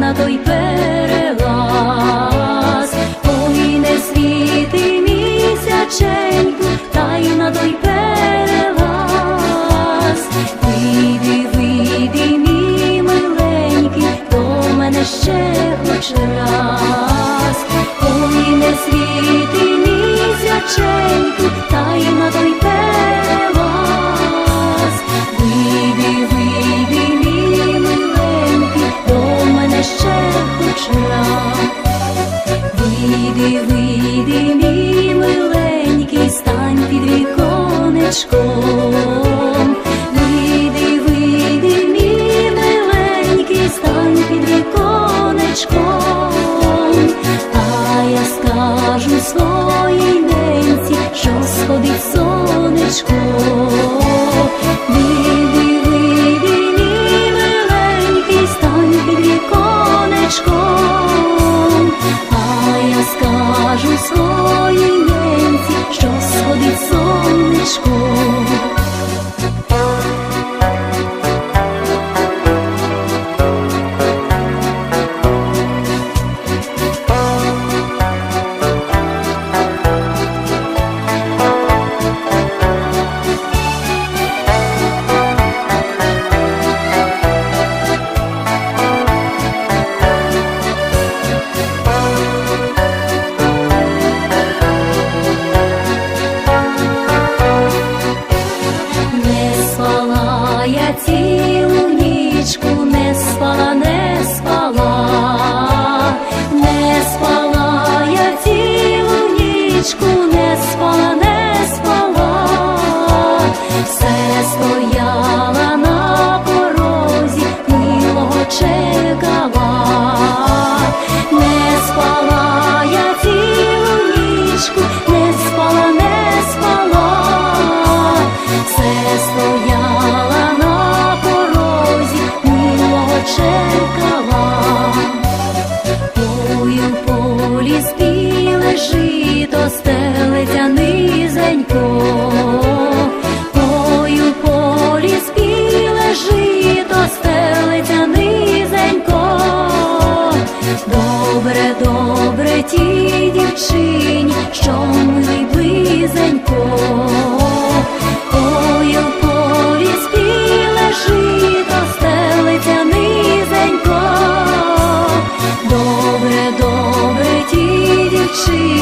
на той перелаз, ой, не світи місяченьку, та на той перелаз. Вийди, вийди, мій миленький, до мене ще хоч раз. Ой, не світи місяченьку, та на той перелаз. Вийди, вийди, вийди, мій миленький, стань під віконечком. Вийди, вийди, мій миленький, стань під віконечком. А я скажу своїй ненці, що сходить сонечко. Не спала, тій дівчині, що милий близенько, ой у полі спіле жито стелиця низенько, добре, добре ті дівчині.